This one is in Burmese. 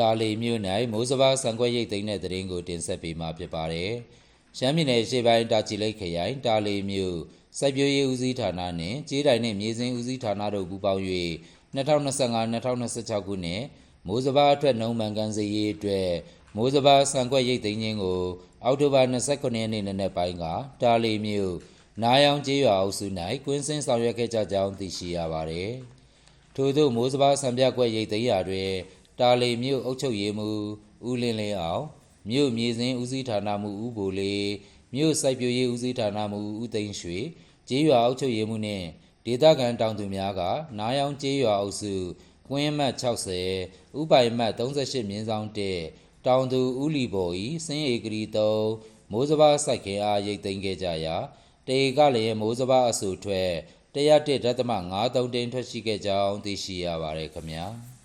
တာလီမြို့၌မိုးစဘာဆံခွက်ရိတ်သိမ်းတဲ့တရင်ကိုတင်ဆက်ပေးမှာဖြစ်ပါတယ်။ရှမ်းပြည်နယ်ရှေ့ပိုင်းတာချီလိတ်ခရိုင်တာလီမြို့စိုက်ပျိုးရေးဦးစီးဌာနနှင့်ကြေးတိုင်နှင့်မြေစင်းဦးစီးဌာနတို့ပူးပေါင်း၍2025-2026ခုနှစ်မိုးစဘာအထွက်နှုံမှန်ကန်စေရေးအတွက်မိုးစဘာဆံခွက်ရိတ်သိမ်းခြင်းကိုအောက်တိုဘာ29ရက်နေ့နံနက်ပိုင်းကတာလီမြို့နာယောင်ကျေးရွာအုပ်စု၌ကွင်းစင်းဆောင်ရွက်ခဲ့ကြကြောင်းသိရှိရပါတယ်။ထို့သောမိုးစဘာဆံပြကွက်ရိတ်သိမ်းရာတွင် တာလီမြို့အုပ်ချုပ်ရေးမှူးဦးလင်းလင်းအောင်မြို့မြေစင်းဦးစီးဌာနမှူးဦးဘိုလေးမြို့စိုက်ပျိုးရေးဦးစီးဌာနမှူးဦးသိန်းရွှေကျေးရွာအုပ်ချုပ်ရေးမှူးနှင့်ဒေသခံတောင်သူများကနားယောင်ကျေးရွာအုပ်စုကွင်းအမှတ်60ဥပိုင်အမှတ်38မြင်းဆောင်1တောင်သူဦးလီဘော်ဤစင်းဧကရီ3မိုးစဘာစိုက်ခင်းအားရိတ်သိမ်းခဲ့ကြရာတေကလည်းမိုးစဘာအဆူထွက်101.53တင်းထွက်ရှိခဲ့ကြောင်းသိရှိရပါတယ်ခင်ဗျာ။